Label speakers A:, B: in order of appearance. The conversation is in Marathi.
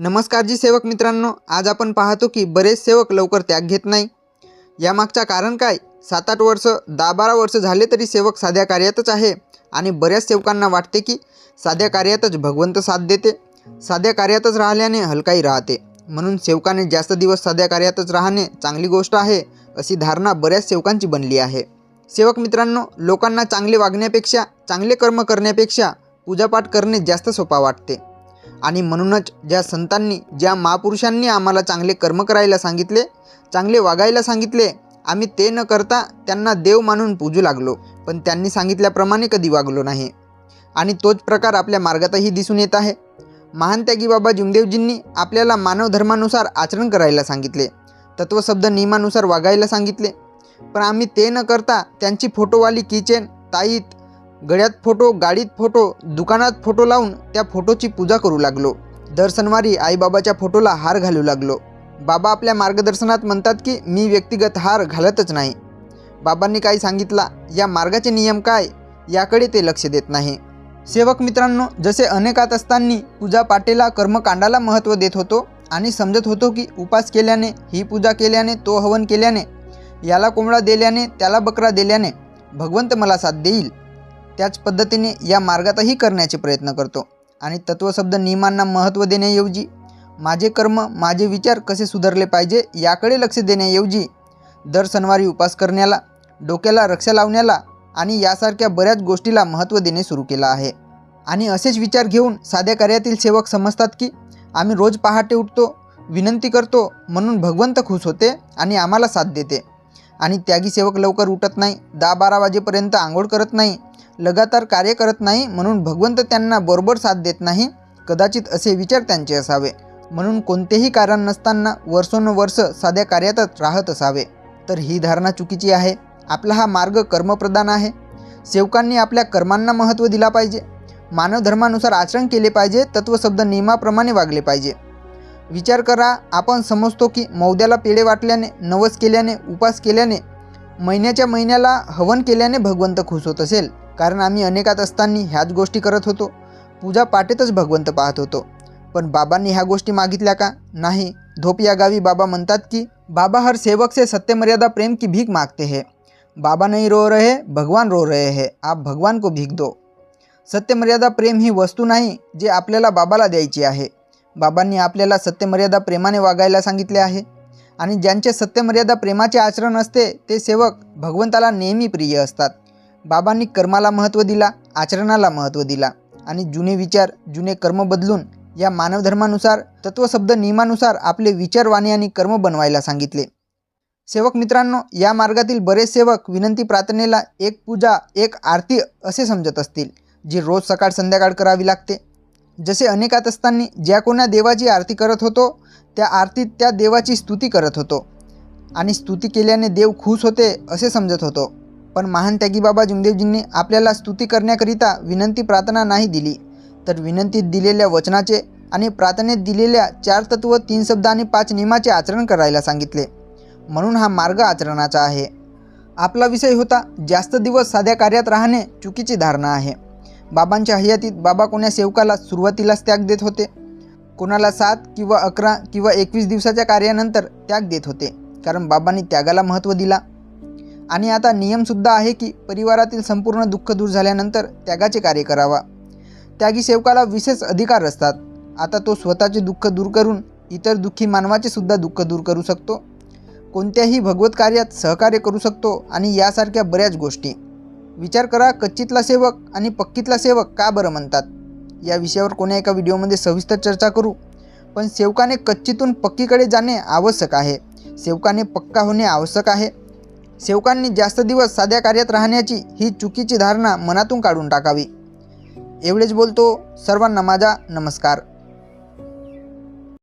A: नमस्कार जी सेवक मित्रांनो आज आपण पाहतो की बरेच सेवक लवकर त्याग घेत नाही. यामागचा कारण काय? सात आठ वर्ष दहा बारा वर्ष झाले तरी सेवक साध्या कार्यातच आहे आणि बऱ्याच सेवकांना वाटते की साध्या कार्यातच भगवंत साथ देते. साध्या कार्यातच राहिल्याने हलकाही राहते. म्हणून सेवकाने जास्त दिवस साध्या कार्यातच राहणे चांगली गोष्ट आहे अशी धारणा बऱ्याच सेवकांची बनली आहे. सेवक मित्रांनो लोकांना चांगले वागण्यापेक्षा चांगले कर्म करण्यापेक्षा पूजापाठ करणे जास्त सोपा वाटते. आणि म्हणूनच ज्या संतांनी ज्या महापुरुषांनी आम्हाला चांगले कर्म करायला सांगितले चांगले वागायला सांगितले आम्ही ते न करता त्यांना देव मानून पूजू लागलो. पण त्यांनी सांगितल्याप्रमाणे कधी वागलो नाही. आणि तोच प्रकार आपल्या मार्गातही दिसून येत आहे. महान त्यागी बाबा जिमदेवजींनी आपल्याला मानव धर्मानुसार आचरण करायला सांगितले. तत्वशब्द नियमानुसार वागायला सांगितले. पण आम्ही ते न करता त्यांची फोटोवाली किचेन ताईत गळ्यात फोटो गाडीत फोटो दुकानात फोटो लावून त्या फोटोची पूजा करू लागलो. दर सणवारी आईबाबाच्या फोटोला हार घालू लागलो. बाबा आपल्या मार्गदर्शनात म्हणतात की मी व्यक्तिगत हार घालतच नाही. बाबांनी काय सांगितला या मार्गाचे नियम काय? याकडे ते लक्ष देत नाही. सेवक मित्रांनो जसे अनेकात असताना पूजा पाटेला कर्मकांडाला महत्त्व देत होतो आणि समजत होतो की उपास केल्याने ही पूजा केल्याने तो हवन केल्याने याला कोंबडा दिल्याने त्याला बकरा दिल्याने भगवंत मला साथ देईल. त्याच पद्धतीने या मार्गातही करण्याचे प्रयत्न करतो. आणि तत्वशब्द नियमांना महत्त्व देण्याऐवजी माझे कर्म माझे विचार कसे सुधारले पाहिजे याकडे लक्ष देण्याऐवजी दर सणवारी उपास करण्याला डोक्याला रक्षा लावण्याला आणि यासारख्या बऱ्याच गोष्टीला महत्त्व देणे सुरू केलं आहे. आणि असेच विचार घेऊन साध्या कार्यातील सेवक समजतात की आम्ही रोज पहाटे उठतो विनंती करतो म्हणून भगवंत खुश होते आणि आम्हाला साथ देते. आणि त्यागी सेवक लवकर उठत नाही दहा बारा वाजेपर्यंत आंघोळ करत नाही लगातार कार्य करत नाही म्हणून भगवंत त्यांना बरोबर साथ देत नाही कदाचित असे विचार त्यांचे असावे. म्हणून कोणतेही कारण नसताना वर्षोनुवर्ष साध्या कार्यातच राहत असावे. तर ही धारणा चुकीची आहे. आपला हा मार्ग कर्मप्रधान आहे. सेवकांनी आपल्या कर्मांना महत्त्व दिला पाहिजे. मानव धर्मानुसार आचरण केले पाहिजे तत्वशब्द नियमाप्रमाणे वागले पाहिजे. विचार करा आपण समजतो की मौद्याला पेढे वाटल्याने नवस केल्याने उपास केल्याने महिन्याच्या महिन्याला हवन केल्याने भगवंत खुश होत असेल. कारण आम्ही अनेकात असताना ह्याच गोष्टी करत होतो. पूजा पाटेतच भगवंत पाहत होतो. पण बाबांनी ह्या गोष्टी मागितल्या का? नाही. धोप या गावी बाबा म्हणतात की बाबा हर सेवक से सत्यमर्यादा प्रेम की भीख मागते हे. बाबा नहीं रो रहे भगवान रो रहे है. आप भगवान को भीख दो. सत्यमर्यादा प्रेम ही वस्तू नाही जे आपल्याला बाबाला द्यायची आहे. बाबांनी आपल्याला सत्यमर्यादा प्रेमाने वागायला सांगितले आहे. आणि ज्यांचे सत्यमर्यादा प्रेमाचे आचरण असते ते सेवक भगवंताला नेहमी प्रिय असतात. बाबांनी कर्माला महत्त्व दिला आचरणाला महत्त्व दिला आणि जुने विचार जुने कर्म बदलून या मानवधर्मानुसार तत्वशब्द नियमानुसार आपले विचार वाणी आणि कर्म बनवायला सांगितले. सेवक मित्रांनो या मार्गातील बरेच सेवक विनंती प्रार्थनेला एक पूजा एक आरती असे समजत असतील जी रोज सकाळ संध्याकाळ करावी लागते. जसे अनेकात असताना ज्या कोणा देवाची आरती करत होतो त्या आरतीत त्या देवाची स्तुती करत होतो आणि स्तुती केल्याने देव खुश होते असे समजत होतो. पण महान त्यागी बाबा जुमदेवजींनी आपल्याला स्तुती करण्याकरिता विनंती प्रार्थना नाही दिली. तर विनंतीत दिलेल्या वचनाचे आणि प्रार्थनेत दिलेल्या चार तत्व तीन शब्द आणि पाच नियमाचे आचरण करायला सांगितले. म्हणून हा मार्ग आचरणाचा आहे. आपला विषय होता जास्त दिवस साध्या कार्यात राहणे चुकीची धारणा आहे. बाबांच्या हयातीत बाबा कोण्या सेवकाला सुरुवातीलाच त्याग देत होते. कोणाला सात किंवा अकरा किंवा एकवीस दिवसाच्या कार्यानंतर त्याग देत होते. कारण बाबांनी त्यागाला महत्त्व दिला. आणि आता नियमसुद्धा आहे की परिवारातील संपूर्ण दुःख दूर झाल्यानंतर त्यागाचे कार्य करावा. त्यागी सेवकाला विशेष अधिकार असतात. आता तो स्वतःचे दुःख दूर करून इतर दुःखी मानवाचे सुद्धा दुःख दूर करू शकतो. कोणत्याही भगवत कार्यात सहकार्य करू शकतो आणि यासारख्या बऱ्याच गोष्टी. विचार करा कच्चीतला सेवक आणि पक्कीतला सेवक का बरं म्हणतात? या विषयावर कोण्या एका व्हिडिओमध्ये सविस्तर चर्चा करू. पण सेवकाने कच्चीतून पक्कीकडे जाणे आवश्यक आहे. सेवकाने पक्का होणे आवश्यक आहे. सेवकांनी जास्त दिवस साध्या कार्यात राहण्याची ही चुकीची धारणा मनातून काढून टाकावी. एवढेच बोलतो सर्वांना माझा नमस्कार.